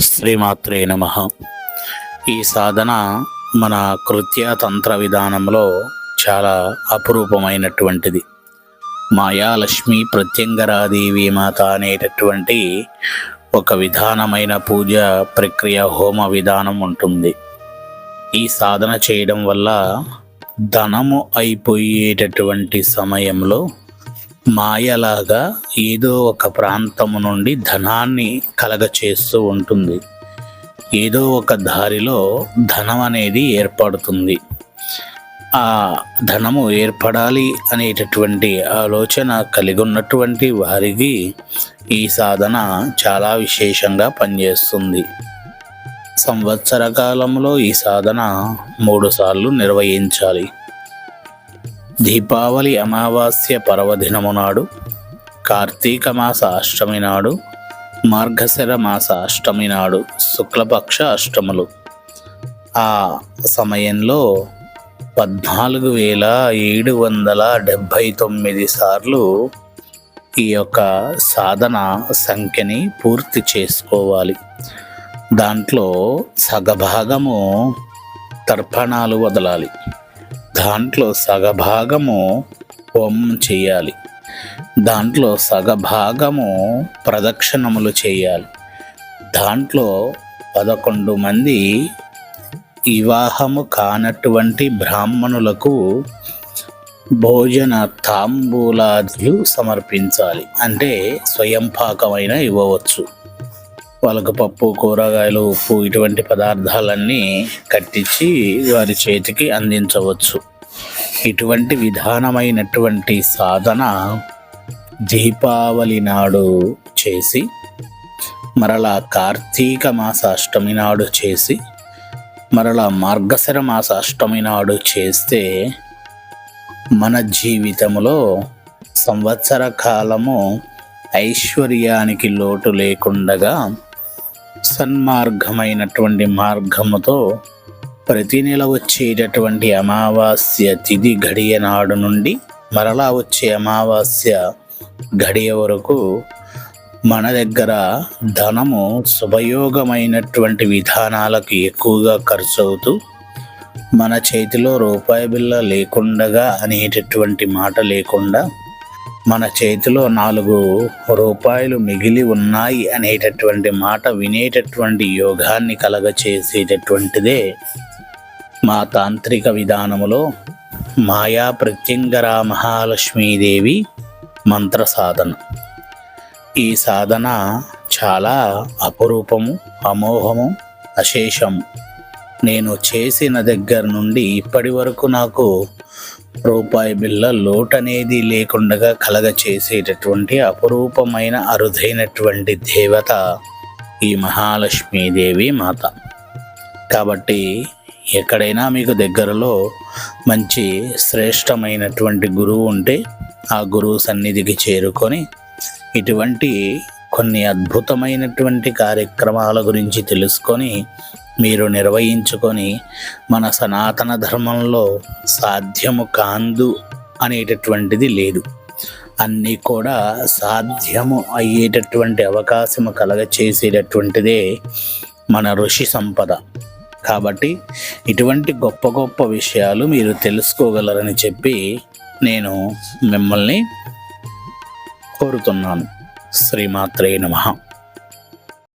శ్రీమాత్రే నమ. ఈ సాధన మన కృత్య తంత్ర విధానంలో చాలా అపురూపమైనటువంటిది. మాయాలక్ష్మి ప్రత్యంగరాదేవి మాత అనేటటువంటి ఒక విధానమైన పూజ ప్రక్రియ హోమ విధానం ఉంటుంది. ఈ సాధన చేయడం వల్ల ధనము అయిపోయేటటువంటి సమయంలో మాయలాగా ఏదో ఒక ప్రాంతము నుండి ధనాన్ని కలగచేస్తూ ఉంటుంది. ఏదో ఒక దారిలో ధనం అనేది ఏర్పడుతుంది. ఆ ధనము ఏర్పడాలి అనేటటువంటి ఆలోచన కలిగి ఉన్నటువంటి వారికి ఈ సాధన చాలా విశేషంగా పనిచేస్తుంది. సంవత్సర కాలంలో ఈ సాధన మూడు సార్లు నిర్వహించాలి. దీపావళి అమావాస్య పర్వదినము నాడు కార్తీక మాస అష్టమి నాడు మార్గశిర మాస అష్టమి నాడు శుక్లపక్ష అష్టములు. ఆ సమయంలో పద్నాలుగు వేల ఏడు వందల డెబ్భై తొమ్మిది సార్లు ఈ యొక్క సాధన సంఖ్యని పూర్తి చేసుకోవాలి. దాంట్లో సగభాగము తర్పణాలు వదలాలి. దాంట్లో సగభాగము హోమం చేయాలి. దాంట్లో సగభాగము ప్రదక్షిణములు చేయాలి. దాంట్లో పదకొండు మంది వివాహము కానటువంటి బ్రాహ్మణులకు భోజన తాంబూలాదులు సమర్పించాలి. అంటే స్వయంపాకమైన ఇవ్వవచ్చు. వాళ్ళకు పప్పు కూరగాయలు ఉప్పు ఇటువంటి పదార్థాలన్నీ కట్టించి వారి చేతికి అందించవచ్చు. ఇటువంటి విధానమైనటువంటి సాధన దీపావళి నాడు చేసి మరలా కార్తీక మాస అష్టమి నాడు చేసి మరలా మార్గశర మాస అష్టమి నాడు చేస్తే మన జీవితంలో సంవత్సర కాలము ఐశ్వర్యానికి లోటు లేకుండగా సన్మార్గమైనటువంటి మార్గముతో ప్రతి నెల వచ్చేటటువంటి అమావాస్య తిథి గడియ నాడు నుండి మరలా వచ్చే అమావాస్య గడియ వరకు మన దగ్గర ధనము శుభయోగమైనటువంటి విధానాలకు ఎక్కువగా ఖర్చు అవుతూ మన చేతిలో రూపాయి బిల్ల లేకుండగా అనేటటువంటి మాట లేకుండా మన చేతిలో నాలుగు రూపాయలు మిగిలి ఉన్నాయి అనేటటువంటి మాట వినేటటువంటి యోగాన్ని కలగచేసేటటువంటిదే మా తాంత్రిక విధానములో మాయా ప్రత్యంగర మహాలక్ష్మీదేవి మంత్ర సాధన. ఈ సాధన చాలా అపురూపము అమోహము అశేషము. నేను చేసిన దగ్గర నుండి ఇప్పటి వరకు నాకు రూపాయి బిళ్ళ లోటనేది అనేది లేకుండా కలగ చేసేటటువంటి అపురూపమైన అరుదైనటువంటి దేవత ఈ మహాలక్ష్మీదేవి మాత. కాబట్టి ఎక్కడైనా మీకు దగ్గరలో మంచి శ్రేష్టమైనటువంటి గురువు ఉంటే ఆ గురువు సన్నిధికి చేరుకొని ఇటువంటి కొన్ని అద్భుతమైనటువంటి కార్యక్రమాల గురించి తెలుసుకొని మీరు నిర్వహించుకొని మన సనాతన ధర్మంలో సాధ్యము కాందు అనేటటువంటిది లేదు. అన్నీ కూడా సాధ్యము అయ్యేటటువంటి అవకాశము కలగ చేసేటటువంటిదే మన ఋషి సంపద. కాబట్టి ఇటువంటి గొప్ప గొప్ప విషయాలు మీరు తెలుసుకోగలరని చెప్పి నేను మిమ్మల్ని కోరుతున్నాను. శ్రీమాత్రే నమః.